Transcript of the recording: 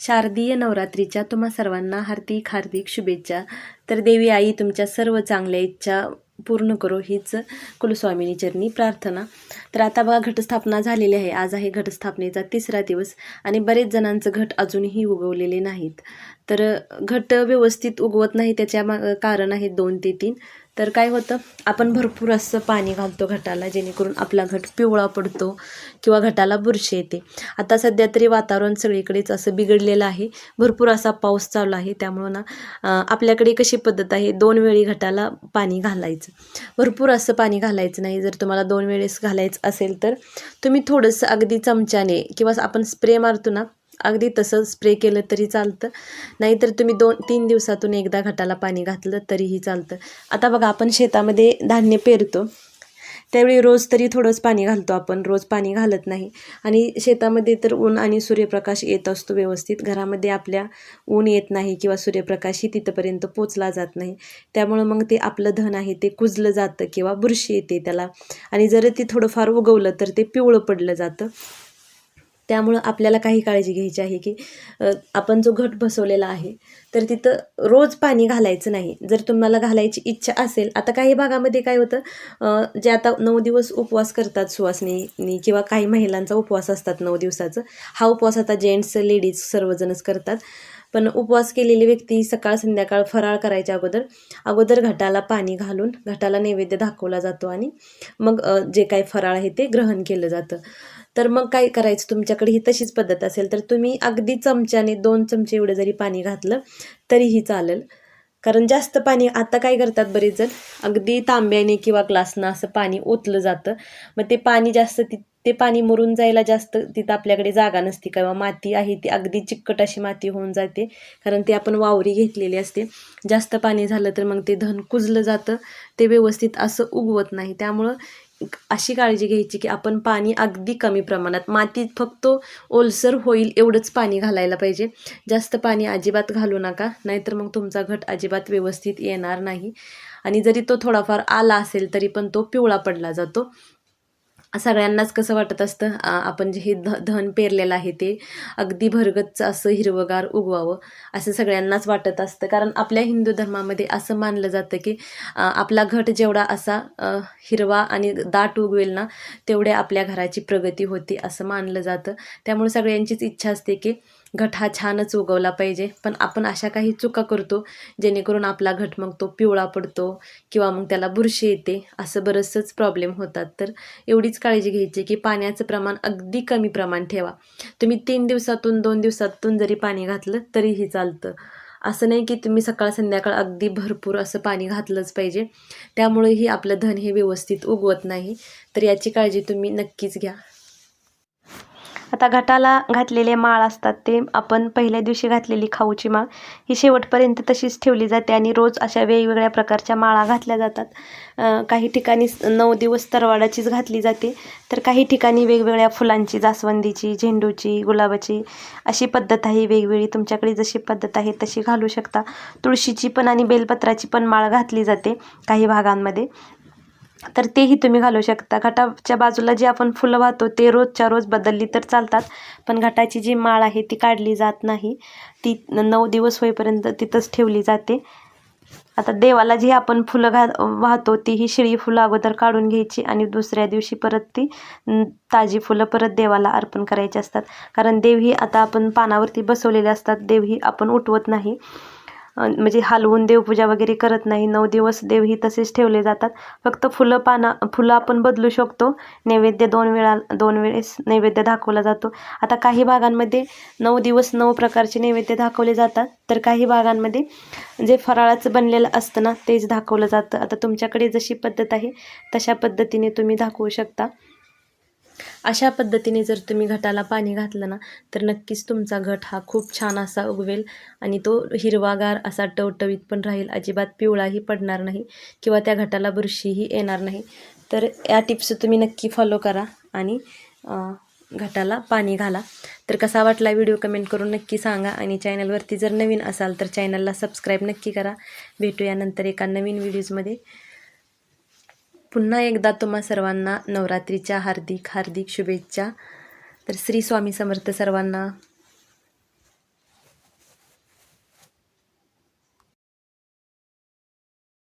शारदीय नवरात्रीच्या तुम्हा सर्वांना हार्दिक हार्दिक शुभेच्छा. तर देवी आई तुमच्या सर्व चांगल्या इच्छा पूर्ण करो हीच कुलस्वामिनी चरणी प्रार्थना. तर आता बघा घटस्थापना झालेली आहे. आज आहे घटस्थापनेचा तिसरा दिवस आणि बरेच जणांचं घट अजूनही उगवलेले नाहीत. तर घट व्यवस्थित उगवत नाही त्याच्या मा कारण आहे दोन ते तीन. तर काय होतं आपण भरपूर असं पाणी घालतो घटाला जेणेकरून आपला घट पिवळा पडतो किंवा घटाला बुरशी येते. आता सध्या तरी वातावरण सगळीकडेच असं बिघडलेलं आहे. भरपूर असा पाऊस चालू आहे. त्यामुळं ना आपल्याकडे कशी पद्धत आहे दोन वेळी घटाला पाणी घालायचं. भरपूर असं पाणी घालायचं नाही. जर तुम्हाला दोन वेळेस घालायचं असेल तर तुम्ही थोडंसं अगदी चमच्याने किंवा आपण स्प्रे मारतो ना अगदी तसं स्प्रे केलं तरी चालतं. नाहीतर तुम्ही दोन तीन दिवसातून एकदा घटाला पाणी घातलं तरीही चालतं. आता बघा आपण शेतामध्ये धान्य पेरतो. त्यावेळी रोज तरी थोडंच पाणी घालतो आपण. रोज पाणी घालत नाही. आणि शेतामध्ये तर ऊन आणि सूर्यप्रकाश येत असतो व्यवस्थित. घरामध्ये आपल्या ऊन येत नाही किंवा सूर्यप्रकाशही तिथंपर्यंत पोचला जात नाही. त्यामुळं मग ते आपलं धन आहे ते कुजलं जातं किंवा बुरशी येते त्याला. आणि जर ते थोडंफार उगवलं तर ते पिवळं पडलं जातं. त्यामुळं आपल्याला काही काळजी घ्यायची आहे की आपण जो घट बसवलेला आहे तर तिथं रोज पाणी घालायचं नाही. जर तुम्हाला घालायची इच्छा असेल आता काही भागामध्ये काय होतं जे आता नऊ दिवस उपवास करतात सुवासनी किंवा काही महिलांचा उपवास असतात नऊ दिवसाचं हा उपवास आता जेंट्स लेडीज सर्वजणच करतात. पण उपवास केलेली व्यक्ती सकाळ संध्याकाळ फराळ करायच्या अगोदर अगोदर घटाला पाणी घालून घटाला नैवेद्य दाखवला जातो आणि मग जे काही फराळ आहे ते ग्रहण केलं जातं. तर मग काय करायचं? तुमच्याकडे ही तशीच पद्धत असेल तर तुम्ही अगदी चमच्याने दोन चमचे एवढं जरी पाणी घातलं तरीही चालेल. कारण जास्त पाणी आता काय करतात बरेच जण? अगदी तांब्याने किंवा ग्लासनं असं पाणी ओतलं जातं. मग ते पाणी जास्त ति ते पाणी मुरून जायला जास्त तिथं आपल्याकडे जागा नसते किंवा माती आहे ती अगदी चिकट अशी माती होऊन जाते. कारण ते आपण वावरी घेतलेली असते. जास्त पाणी झालं तर मग ते धन कुजलं जातं. ते व्यवस्थित असं उगवत नाही. त्यामुळं अशी काळजी घ्यायची की आपण पाणी अगदी कमी प्रमाणात मातीत फक्त ओलसर होईल एवढंच पाणी घालायला पाहिजे. जास्त पाणी अजिबात घालू नका. नाहीतर मग तुमचा घट अजिबात व्यवस्थित येणार नाही. आणि जरी तो थोडाफार आला असेल तरी पण तो पिवळा पडला जातो. सगळ्यांनाच कसं वाटत असतं आपण जे हे ध धन पेरलेलं आहे ते अगदी भरगच्च असं हिरवगार उगवावं असं सगळ्यांनाच वाटत असतं. कारण आपल्या हिंदू धर्मामध्ये असं मानलं जातं की आपला घट जेवढा असा हिरवा आणि दाट उगवेल ना तेवढ्या आपल्या घराची प्रगती होती असं मानलं जातं. त्यामुळे सगळ्यांचीच इच्छा असते की घट हा छानच उगवला पाहिजे. पण आपण अशा काही चुका करतो जेणेकरून आपला घट मग तो पिवळा पडतो किंवा मग त्याला बुरशी येते असं बरंचसंच प्रॉब्लेम होतात. तर एवढीच काळजी घ्यायची की पाण्याचं प्रमाण अगदी कमी प्रमाण ठेवा. तुम्ही तीन दिवसातून दोन दिवसातून जरी पाणी घातलं तरीही चालतं. असं नाही की तुम्ही सकाळ संध्याकाळ अगदी भरपूर असं पाणी घातलंच पाहिजे. त्यामुळेही आपलं धन हे व्यवस्थित उगवत नाही. तर याची काळजी तुम्ही नक्कीच घ्या. आता घाटाला घातलेले माळ असतात ते आपण पहिल्या दिवशी घातलेली खाऊची माळ. ही शेवटपर्यंत तशीच ठेवली जाते आणि रोज अशा वेगवेगळ्या प्रकारच्या माळा घातल्या जातात. काही ठिकाणी नऊ दिवस तरवाडाचीच घातली जाते तर काही ठिकाणी वेगवेगळ्या फुलांची जास्वंदीची झेंडूची गुलाबाची अशी पद्धत आहे वेगवेगळी. तुमच्याकडे जशी पद्धत आहे तशी घालू शकता. तुळशीची पण आणि बेलपत्राची पण माळ घातली जाते काही भागांमध्ये. तर तेही तुम्ही घालू शकता. घाटाच्या बाजूला जी आपण फुलं वाहतो ते रोजच्या रोज बदलली तर चालतात पण घटाची जी माळ आहे ती काढली जात नाही. ती नऊ दिवस होईपर्यंत तिथंच ठेवली जाते. आता देवाला जी आपण फुलं घा वाहतो ती ही शिळी फुलं अगोदर काढून घ्यायची आणि दुसऱ्या दिवशी परत ती ताजी फुलं परत देवाला अर्पण करायची असतात. कारण देव ही आता आपण पानावरती बसवलेले असतात देव ही आपण उठवत नाही. म्हणजे हलवून देवपूजा वगैरे करत नाही. नऊ दिवस देवही तसेच ठेवले जातात. फक्त फुलं पाना फुलं आपण बदलू शकतो. नैवेद्य दोन वेळा दोन वेळेस नैवेद्य दाखवला जातो. आता काही भागांमध्ये नऊ दिवस नऊ प्रकारचे नैवेद्य दाखवले जातात. तर काही भागांमध्ये जे फराळाचं बनलेलं असतं ना तेच दाखवलं जातं. आता तुमच्याकडे जशी पद्धत आहे तशा पद्धतीने तुम्ही दाखवू शकता. अशा पद्धतीने जर तुम्ही घटाला पाणी घातलं ना तर नक्कीच तुमचा घट हा खूप छान असा उगवेल आणि तो हिरवागार असा टवटवीत पण राहील. अजिबात पिवळाही पडणार नाही किंवा त्या घटाला बुरशीही येणार नाही. तर या टिप्स तुम्ही नक्की फॉलो करा आणि घटाला पाणी घाला. तर कसा वाटला व्हिडिओ कमेंट करून नक्की सांगा आणि चॅनलवरती जर नवीन असाल तर चॅनलला सबस्क्राईब नक्की करा. भेटूया नंतर एका नवीन व्हिडिओजमध्ये. पुन्हा एकदा तुम्हा सर्वांना नवरात्रीच्या हार्दिक हार्दिक शुभेच्छा. तर श्री स्वामी समर्थ सर्वांना